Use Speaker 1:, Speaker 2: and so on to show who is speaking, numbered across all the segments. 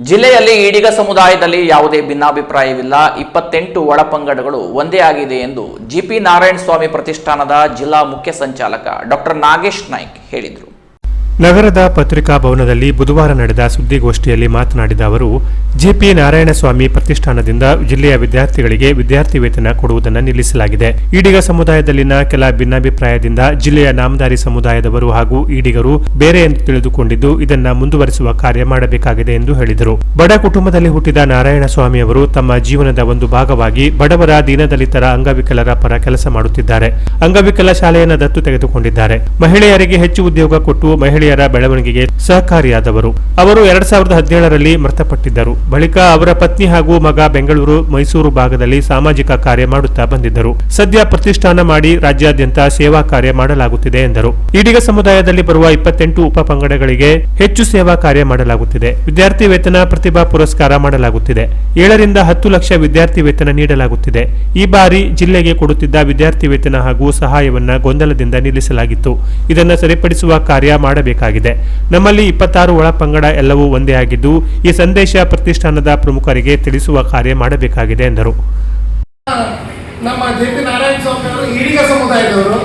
Speaker 1: ಜಿಲ್ಲೆಯಲ್ಲಿ ಈಡಿಗ ಸಮುದಾಯದಲ್ಲಿ ಯಾವುದೇ ಭಿನ್ನಾಭಿಪ್ರಾಯವಿಲ್ಲ. ಇಪ್ಪತ್ತೆಂಟು ಒಳಪಂಗಡಗಳು ಒಂದೇ ಆಗಿದೆ ಎಂದು ಜಿಪಿ ನಾರಾಯಣ ಸ್ವಾಮಿ ಪ್ರತಿಷ್ಠಾನದ ಜಿಲ್ಲಾ ಮುಖ್ಯ ಸಂಚಾಲಕ ಡಾಕ್ಟರ್ ನಾಗೇಶ್ ನಾಯ್ಕ್ ಹೇಳಿದರು.
Speaker 2: ನಗರದ ಪತ್ರಿಕಾ ಭವನದಲ್ಲಿ ಬುಧವಾರ ನಡೆದ ಸುದ್ದಿಗೋಷ್ಠಿಯಲ್ಲಿ ಮಾತನಾಡಿದ ಅವರು ಜೆಪಿ ನಾರಾಯಣಸ್ವಾಮಿ ಪ್ರತಿಷ್ಠಾನದಿಂದ ಜಿಲ್ಲೆಯ ವಿದ್ಯಾರ್ಥಿಗಳಿಗೆ ವಿದ್ಯಾರ್ಥಿ ವೇತನ ಕೊಡುವುದನ್ನು ನಿಲ್ಲಿಸಲಾಗಿದೆ. ಈಡಿಗ ಸಮುದಾಯದಲ್ಲಿನ ಕೆಲ ಭಿನ್ನಾಭಿಪ್ರಾಯದಿಂದ ಜಿಲ್ಲೆಯ ನಾಮದಾರಿ ಸಮುದಾಯದವರು ಹಾಗೂ ಈಡಿಗರು ಬೇರೆ ಎಂದು ತಿಳಿದುಕೊಂಡಿದ್ದು, ಇದನ್ನು ಮುಂದುವರಿಸುವ ಕಾರ್ಯ ಮಾಡಬೇಕಾಗಿದೆ ಎಂದು ಹೇಳಿದರು. ಬಡ ಕುಟುಂಬದಲ್ಲಿ ಹುಟ್ಟಿದ ನಾರಾಯಣಸ್ವಾಮಿ ಅವರು ತಮ್ಮ ಜೀವನದ ಒಂದು ಭಾಗವಾಗಿ ಬಡವರ ದೀನದಲಿತರ ಅಂಗವಿಕಲರ ಪರ ಕೆಲಸ ಮಾಡುತ್ತಿದ್ದಾರೆ. ಅಂಗವಿಕಲ ಶಾಲೆಯನ್ನು ದತ್ತು ತೆಗೆದುಕೊಂಡಿದ್ದಾರೆ. ಮಹಿಳೆಯರಿಗೆ ಹೆಚ್ಚು ಉದ್ಯೋಗ ಕೊಟ್ಟು ಮಹಿಳೆಯರ ಬೆಳವಣಿಗೆಗೆ ಸಹಕಾರಿಯಾದವರು. ಅವರು ಎರಡ್ ಸಾವಿರದ ಹದಿನೇಳರಲ್ಲಿ ಮೃತಪಟ್ಟಿದ್ದರು. ಬಳಿಕ ಅವರ ಪತ್ನಿ ಹಾಗೂ ಮಗ ಬೆಂಗಳೂರು, ಮೈಸೂರು ಭಾಗದಲ್ಲಿ ಸಾಮಾಜಿಕ ಕಾರ್ಯ ಮಾಡುತ್ತಾ ಬಂದಿದ್ದರು. ಸದ್ಯ ಪ್ರತಿಷ್ಠಾನ ಮಾಡಿ ರಾಜ್ಯಾದ್ಯಂತ ಸೇವಾ ಕಾರ್ಯ ಮಾಡಲಾಗುತ್ತಿದೆ ಎಂದರು. ಈಡಿಗ ಸಮುದಾಯದಲ್ಲಿ ಬರುವ ಇಪ್ಪತ್ತೆಂಟು ಉಪ ಪಂಗಡಗಳಿಗೆ ಹೆಚ್ಚು ಸೇವಾ ಕಾರ್ಯ ಮಾಡಲಾಗುತ್ತಿದೆ. ವಿದ್ಯಾರ್ಥಿ ವೇತನ ಪ್ರತಿಭಾ ಪುರಸ್ಕಾರ ಮಾಡಲಾಗುತ್ತಿದೆ. ಏಳರಿಂದ ಹತ್ತು ಲಕ್ಷ ವಿದ್ಯಾರ್ಥಿ ವೇತನ ನೀಡಲಾಗುತ್ತಿದೆ. ಈ ಬಾರಿ ಜಿಲ್ಲೆಗೆ ಕೊಡುತ್ತಿದ್ದ ವಿದ್ಯಾರ್ಥಿ ವೇತನ ಹಾಗೂ ಸಹಾಯವನ್ನು ಗೊಂದಲದಿಂದ ನಿಲ್ಲಿಸಲಾಗಿತ್ತು. ಇದನ್ನು ಸರಿಪಡಿಸುವ ಕಾರ್ಯ ಮಾಡಬೇಕಾಗಿದೆ. ನಮ್ಮಲ್ಲಿ ಇಪ್ಪತ್ತಾರು ಒಳ ಪಂಗಡ ಎಲ್ಲವೂ ಒಂದೇ ಆಗಿದ್ದು, ಈ ಸಂದೇಶ ಪ್ರತಿಷ್ಠಾನದ ಪ್ರಮುಖರಿಗೆ ತಿಳಿಸುವ ಕಾರ್ಯ ಮಾಡಬೇಕಾಗಿದೆ ಎಂದರು.
Speaker 3: ನಮ್ಮ ಜೆ ಪಿ ನಾರಾಯಣ ಸ್ವಾಮಿ ಅವರು ಈಡಿಗ ಸಮುದಾಯದವರು.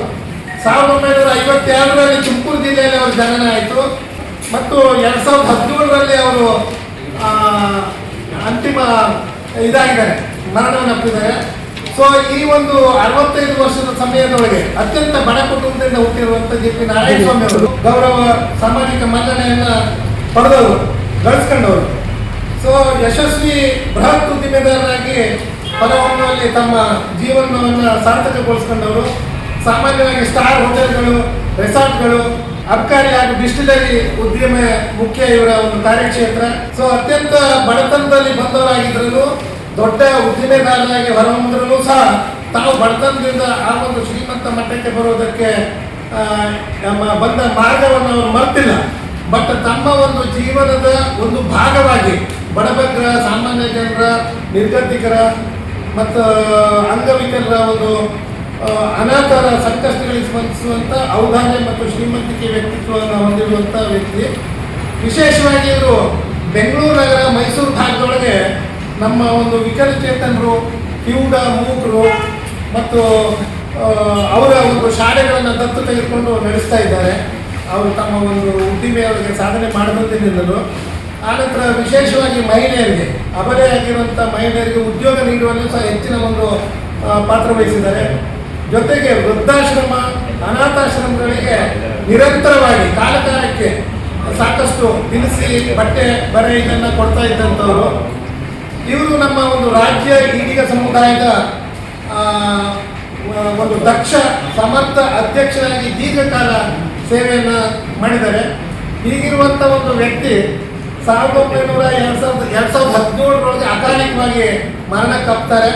Speaker 3: ಸಾವಿರದ ಒಂಬೈನೂರ ಐವತ್ತೆರಡರಲ್ಲಿ ತುಮಕೂರು ಜಿಲ್ಲೆಯಲ್ಲಿ ಅವರು ಜನನ ಆಯಿತು. ಮತ್ತು ಎರಡು ಸಾವಿರದ ಹದಿನೇಳರಲ್ಲಿ ಅವರು ಅಂತಿಮ ಇದಾಗಿದ್ದಾರೆ, ಮರಣವನ್ನು ಅಪ್ಪಿದ್ದಾರೆ ಸೊ ಈ ಒಂದು ಅರವತ್ತೈದು ವರ್ಷದ ಸಮಯದೊಳಗೆ ಅತ್ಯಂತ ಬಡ ಕುಟುಂಬದಿಂದ ನಾರಾಯಣಸ್ವಾಮಿ ಅವರು ಗೌರವ ಸಾಮಾಜಿಕ ಮನ್ನಣೆಯನ್ನ ಪಡೆದವರು ಗಳಿಸ್ಕೊಂಡವರು. ಸೊ ಯಶಸ್ವಿ ಬೃಹತ್ ಉದ್ದಿಮೆದಾರರಾಗಿ ಹೊರಹೊಮ್ಮಲ್ಲಿ ತಮ್ಮ ಜೀವನವನ್ನು ಸಾರ್ಥಕಗೊಳಿಸ್ಕೊಂಡವರು. ಸಾಮಾನ್ಯವಾಗಿ ಸ್ಟಾರ್ ಹೋಟೆಲ್ಗಳು ರೆಸಾರ್ಟ್ಗಳು ಅಬ್ಕಾರಿ ಹಾಗೂ ಡಿಸ್ಟಿಲರಿ ಉದ್ಯಮ ಮುಖ್ಯ ಇವರ ಒಂದು ಕಾರ್ಯಕ್ಷೇತ್ರ. ಸೊ ಅತ್ಯಂತ ಬಡತನದಲ್ಲಿ ಬಂದವರಾಗಿದ್ರೂ ದೊಡ್ಡ ಉದ್ದಿಮೆದಾರರಾಗಿ ಹೊರಹೊಮ್ಮಿದ್ರೂ ಸಹ ತಾವು ಬಡತನದಿಂದ ಆ ಒಂದು ಶ್ರೀಮಂತ ಮಟ್ಟಕ್ಕೆ ಬರೋದಕ್ಕೆ ಆ, ನಮ್ಮ ಬಂದ ಮಾರ್ಗವನ್ನು ಅವರು ಮರ್ತಿಲ್ಲ. ಬಟ್ ತಮ್ಮ ಒಂದು ಜೀವನದ ಒಂದು ಭಾಗವಾಗಿ ಬಡಬಗ್ರ, ಸಾಮಾನ್ಯ ಜನರ, ನಿರ್ಗತಿಕರ ಮತ್ತು ಅಂಗವಿಕಲರ ಒಂದು ಅನಾಥರ ಸಂಕಷ್ಟಗಳಿಗೆ ಸ್ಪಂದಿಸುವಂಥ ಔದಾರ್ಯ ಮತ್ತು ಶ್ರೀಮಂತಿಕೆ ವ್ಯಕ್ತಿತ್ವವನ್ನು ಹೊಂದಿರುವಂಥ ವ್ಯಕ್ತಿ. ವಿಶೇಷವಾಗಿ ಇವರು ಬೆಂಗಳೂರು ನಗರ, ಮೈಸೂರು ಭಾಗದೊಳಗೆ ನಮ್ಮ ಒಂದು ವಿಕಲಚೇತನರು, ಕಿವುಡ, ಮೂಕರು ಮತ್ತು ಅವರ ಒಂದು ಶಾಲೆಗಳನ್ನು ದತ್ತು ತೆಗೆದುಕೊಂಡು ನಡೆಸ್ತಾ ಇದ್ದಾರೆ. ಅವರು ತಮ್ಮ ಒಂದು ಉದ್ದಿಮೆಯವರಿಗೆ ಸಾಧನೆ ಮಾಡಬಂದಿನಿಂದಲೂ ಆನಂತರ ವಿಶೇಷವಾಗಿ ಮಹಿಳೆಯರಿಗೆ, ಅಬಲೆ ಆಗಿರುವಂಥ ಮಹಿಳೆಯರಿಗೆ ಉದ್ಯೋಗ ನೀಡುವಲ್ಲೂ ಸಹ ಹೆಚ್ಚಿನ ಒಂದು ಪಾತ್ರ ವಹಿಸಿದ್ದಾರೆ. ಜೊತೆಗೆ ವೃದ್ಧಾಶ್ರಮ, ಅನಾಥಾಶ್ರಮಗಳಿಗೆ ನಿರಂತರವಾಗಿ, ಕಾಲಕಾಲಕ್ಕೆ ಸಾಕಷ್ಟು ದಿನಸಿ ಬಟ್ಟೆ, ಬರೆ ಇದನ್ನು ಕೊಡ್ತಾ ಇದ್ದಂಥವರು. ಇವರು ನಮ್ಮ ಒಂದು ರಾಜ್ಯ ಈಡಿಗ ಸಮುದಾಯದ ಒಂದು ದಕ್ಷ ಸಮರ್ಥ ಅಧ್ಯಕ್ಷರಾಗಿ ದೀರ್ಘಕಾಲ ಸೇವೆಯನ್ನು ಮಾಡಿದ್ದಾರೆ. ಹೀಗಿರುವಂಥ ಒಂದು ವ್ಯಕ್ತಿ ಸಾವಿರದ ಒಂಬೈನೂರ ಎರಡು ಸಾವಿರದ ಎರಡು ಸಾವಿರದ ಹದಿನೇಳರೊಳಗೆ ಅಕಾಲಿಕವಾಗಿ ಮರಣಕ್ಕಪ್ತಾರೆ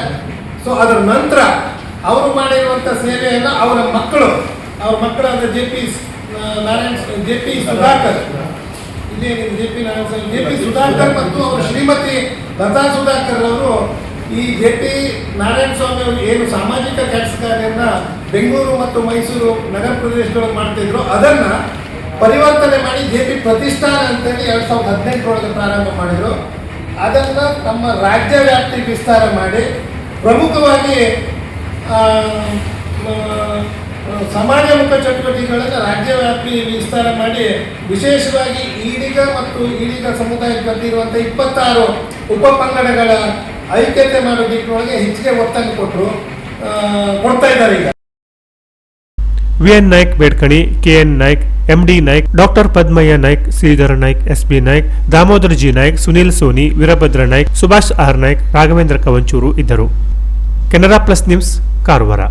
Speaker 3: ಸೊ ಅದರ ನಂತರ ಅವರು ಮಾಡಿರುವಂಥ ಸೇವೆಯನ್ನು ಅವರ ಮಕ್ಕಳು, ಅವ್ರ ಮಕ್ಕಳಾದ J P Narayana J P Sudhakar. ಇಲ್ಲಿ J P Narayana J P Sudhakar ಮತ್ತು ಅವರ ಶ್ರೀಮತಿ ಲತಾ ಸುಧಾಕರ್ ಅವರು ಈ ಜೆ ಪಿ ನಾರಾಯಣ ಸ್ವಾಮಿ ಅವರು ಏನು ಸಾಮಾಜಿಕ ಕೆಲಸ ಕಾರ್ಯನ ಬೆಂಗಳೂರು ಮತ್ತು ಮೈಸೂರು ನಗರ ಪ್ರದೇಶದೊಳಗೆ ಮಾಡ್ತಿದ್ರು ಅದನ್ನ ಪರಿವರ್ತನೆ ಮಾಡಿ ಜೆ ಪಿ ಪ್ರತಿಷ್ಠಾನ ಅಂತೇಳಿ ಎರಡ್ ಸಾವಿರದ ಹದಿನೆಂಟರೊಳಗೆ ಪ್ರಾರಂಭ ಮಾಡಿದ್ರು. ಅದನ್ನ ನಮ್ಮ ರಾಜ್ಯ ವ್ಯಾಪ್ತಿ ವಿಸ್ತಾರ ಮಾಡಿ ಪ್ರಮುಖವಾಗಿ ಸಮಾಜಮುಖ ಚಟುವಟಿಕೆಗಳನ್ನು ರಾಜ್ಯವ್ಯಾಪಿ ವಿಸ್ತಾರ ಮಾಡಿ ವಿಶೇಷವಾಗಿ ಈಡಿಗ ಮತ್ತು ಈಡಿಗ ಸಮುದಾಯಕ್ಕೆ ಬಂದಿರುವಂಥ ಇಪ್ಪತ್ತಾರು ಉಪ ಪಂಗಡಗಳ ಐಕ್ಯತೆ ಮಾಡೋ ನಿಟ್ಟಿನೊಳಗೆ ಹೆಚ್ಚಿಗೆ ಒತ್ತನ್ನು ಕೊಟ್ಟರು ಕೊಡ್ತಾ ಇದ್ದಾರೆ ಈಗ.
Speaker 2: V N Naik Bedkani K N Naik M D Naik, doctor Padmayya Naik, Shridhara Naik, S B Naik Damodar G Naik, Sunil Soni, Veerabhadra Naik, Subhash R Naik, Raghavendra Kavanchuru ಇದ್ದರು. Canara plus news, Karwar.